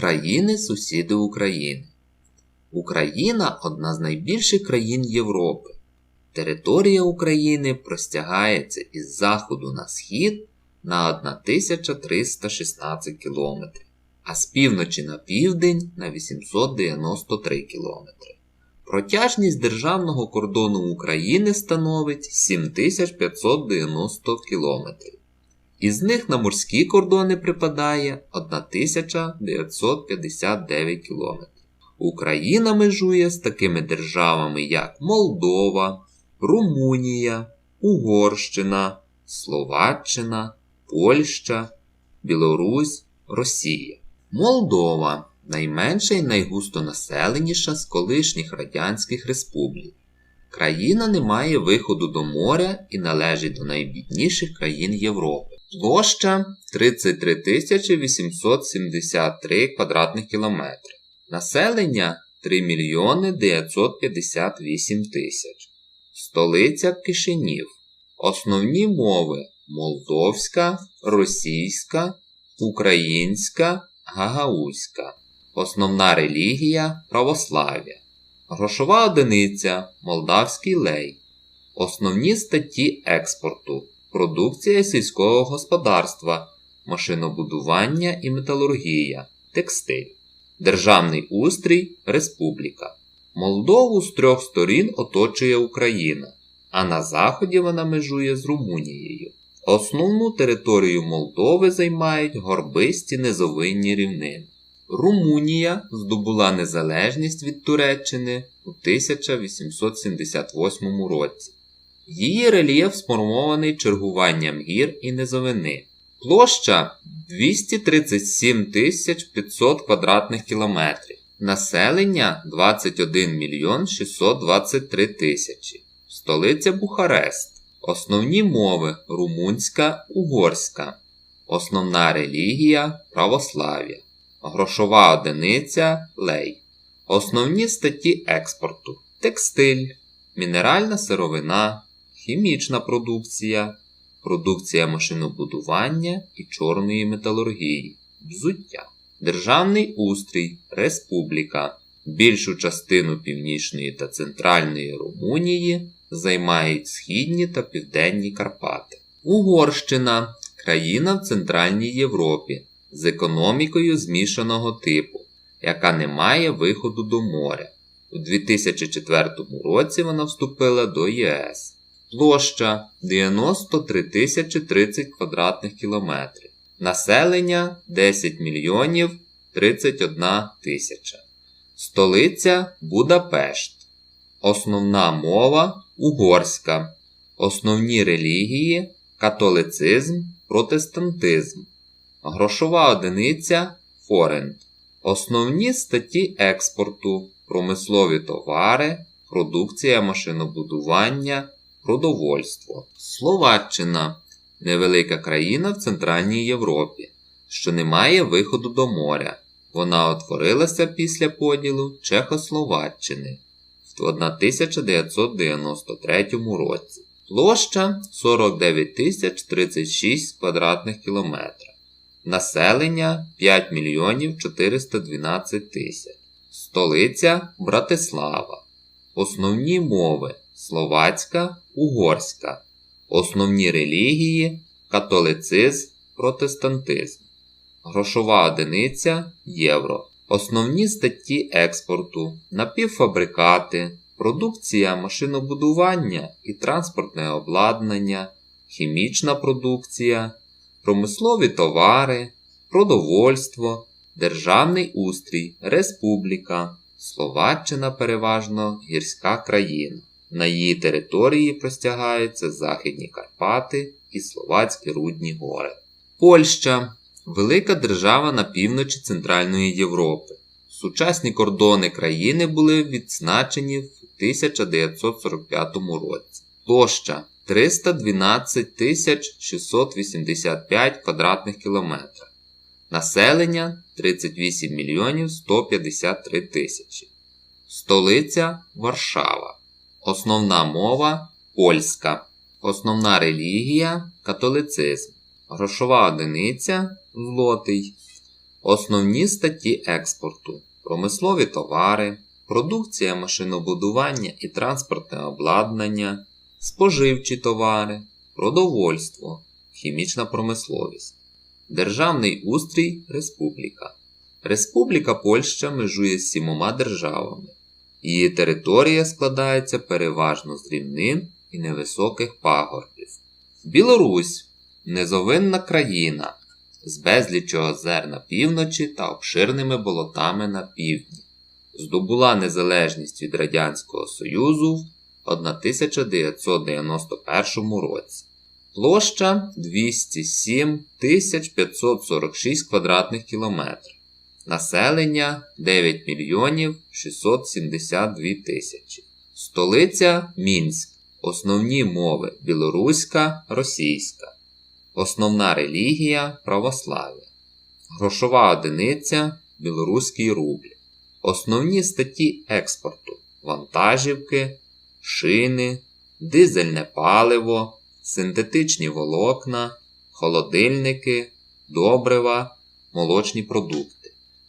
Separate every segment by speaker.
Speaker 1: Країни-сусіди України. Україна одна з найбільших країн Європи. Територія України простягається із заходу на схід на 1316 км, а з півночі на південь на 893 км. Протяжність державного кордону України становить 7590 км. Із них на морські кордони припадає 1959 км. Україна межує з такими державами, як Молдова, Румунія, Угорщина, Словаччина, Польща, Білорусь, Росія. Молдова найменша і найгустонаселеніша з колишніх радянських республік. Країна не має виходу до моря і належить до найбідніших країн Європи. Площа 33 873 квадратних кілометри. Населення 3 мільйони 958 тисяч. Столиця Кишинів. Основні мови молдовська, російська, українська, гагаузька. Основна релігія православ'я. Грошова одиниця молдавський лей. Основні статті експорту. Продукція сільського господарства, машинобудування і металургія, текстиль. Державний устрій Республіка. Молдову з трьох сторін оточує Україна, а на заході вона межує з Румунією. Основну територію Молдови займають горбисті низовинні рівнини. Румунія здобула незалежність від Туреччини у 1878 році. Її рельєф сформований чергуванням гір і низовини. Площа 237 500 квадратних кілометрів. Населення 21 мільйон 623 тисячі. Столиця Бухарест. Основні мови румунська, угорська. Основна релігія православ'я. Грошова одиниця лей. Основні статті експорту: текстиль, мінеральна сировина, хімічна продукція, продукція машинобудування і чорної металургії, взуття, державний устрій, республіка. Більшу частину Північної та Центральної Румунії займають Східні та Південні Карпати. Угорщина країна в Центральній Європі з економікою змішаного типу, яка не має виходу до моря. У 2004 році вона вступила до ЄС. Площа 93 тисячі 30 квадратних кілометрів. Населення 10 мільйонів 31 тисяча. Столиця Будапешт. Основна мова угорська. Основні релігії католицизм, протестантизм. Грошова одиниця форент. Основні статті експорту, промислові товари, продукція машинобудування, продовольство. Словаччина невелика країна в Центральній Європі, що не має виходу до моря. Вона утворилася після поділу Чехословаччини в 1993 році. Площа 49 036 квадратних кілометрів. Населення 5 мільйонів 412 тисяч. Столиця Братислава. Основні мови словацька, угорська. Основні релігії католицизм, протестантизм. Грошова одиниця євро. Основні статті експорту, напівфабрикати, продукція машинобудування і транспортне обладнання, хімічна продукція, промислові товари, продовольство, державний устрій, республіка, Словаччина переважно гірська країна. На її території простягаються Західні Карпати і Словацькі Рудні гори. Польща велика держава на півночі Центральної Європи. Сучасні кордони країни були відзначені в 1945 році. Площа 312 685 квадратних кілометрів. Населення 38 мільйонів 153 тисячі. Столиця Варшава. Основна мова польська. Основна релігія католицизм. Грошова одиниця злотий. Основні статті експорту: промислові товари, продукція машинобудування і транспортне обладнання, споживчі товари, продовольство, хімічна промисловість. Державний устрій Республіка. Республіка Польща межує з сімома державами. Її територія складається переважно з рівнин і невисоких пагорбів. Білорусь низовинна країна з безліччю озер на півночі та обширними болотами на півдні. Здобула незалежність від Радянського Союзу в 1991 році. Площа 207 546 квадратних кілометрів. Населення 9 мільйонів 672 тисячі. Столиця Мінськ. Основні мови білоруська, російська. Основна релігія православ'я. Грошова одиниця білоруський рубль. Основні статті експорту: вантажівки, шини, дизельне паливо, синтетичні волокна, холодильники, добрива, молочні продукти.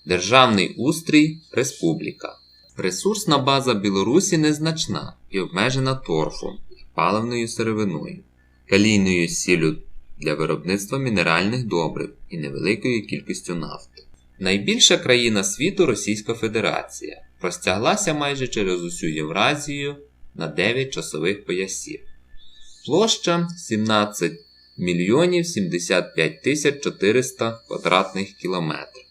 Speaker 1: Державний устрій Республіка. Ресурсна база Білорусі незначна і обмежена торфом паливною сировиною, калійною сіллю для виробництва мінеральних добрив і невеликою кількістю нафти. Найбільша країна світу Російська Федерація простяглася майже через усю Євразію на 9 часових поясів. Площа 17 мільйонів 75 тисяч 400 квадратних кілометрів.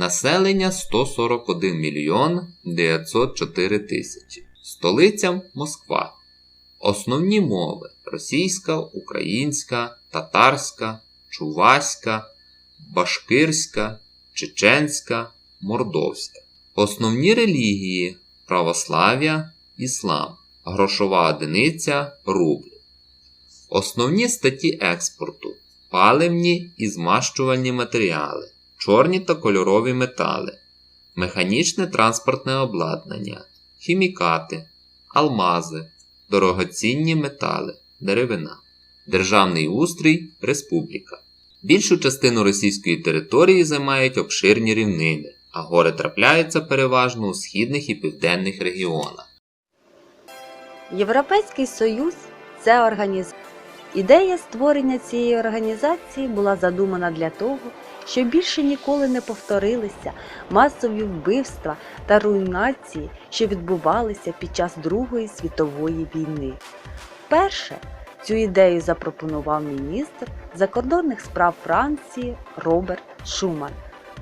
Speaker 1: Населення 141 мільйон 904 тисячі. Столиця Москва. Основні мови російська, українська, татарська, чуваська, башкирська, чеченська, мордовська. Основні релігії православ'я, іслам, грошова одиниця рубль. Основні статті експорту паливні і змащувальні матеріали, чорні та кольорові метали, механічне транспортне обладнання, хімікати, алмази, дорогоцінні метали, деревина, державний устрій Республіка. Більшу частину російської території займають обширні рівнини, а гори трапляються переважно у східних і південних регіонах.
Speaker 2: Європейський Союз це організація. Ідея створення цієї організації була задумана для того, щоб більше ніколи не повторилися масові вбивства та руйнації, що відбувалися під час Другої світової війни. Вперше цю ідею запропонував міністр закордонних справ Франції Роберт Шуман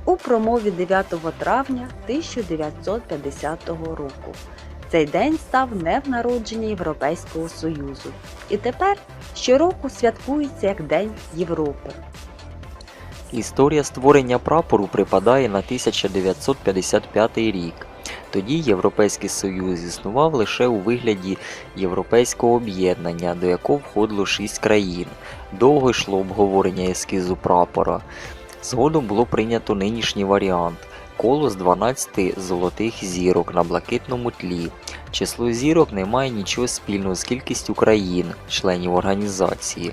Speaker 2: у промові 9 травня 1950 року. Цей день став днем народження Європейського Союзу і тепер щороку святкується як День Європи.
Speaker 3: Історія створення прапору припадає на 1955 рік. Тоді Європейський Союз існував лише у вигляді Європейського об'єднання, до якого входило шість країн. Довго йшло обговорення ескізу прапора. Згодом було прийнято нинішній варіант коло з 12 золотих зірок на блакитному тлі. Число зірок не має нічого спільного з кількістю країн, членів організації.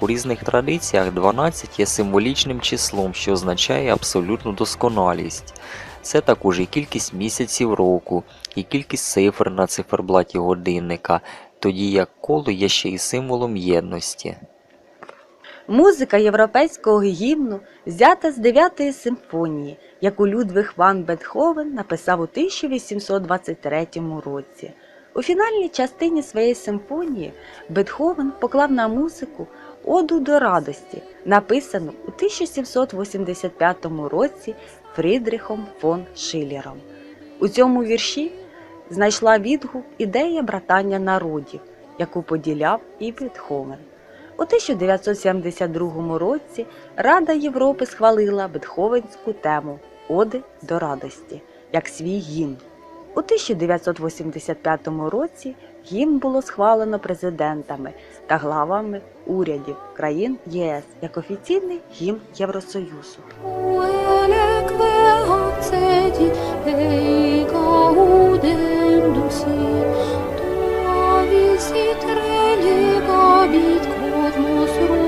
Speaker 3: У різних традиціях 12 є символічним числом, що означає абсолютну досконалість. Це також і кількість місяців року, і кількість цифр на циферблаті годинника, тоді як коло є ще й символом єдності.
Speaker 2: Музика європейського гімну взята з 9-ї симфонії, яку Людвиг ван Бетховен написав у 1823 році. У фінальній частині своєї симфонії Бетховен поклав на музику Оду до радості, написану у 1785 році Фрідрихом фон Шилером. У цьому вірші знайшла відгук ідея братання народів, яку поділяв і Бетховен. У 1972 році Рада Європи схвалила Бетховенську тему Оди до радості як свій гімн. У 1985 році гімн було схвалено президентами та главами урядів країн ЄС як офіційний гімн Євросоюзу.
Speaker 4: Kosmos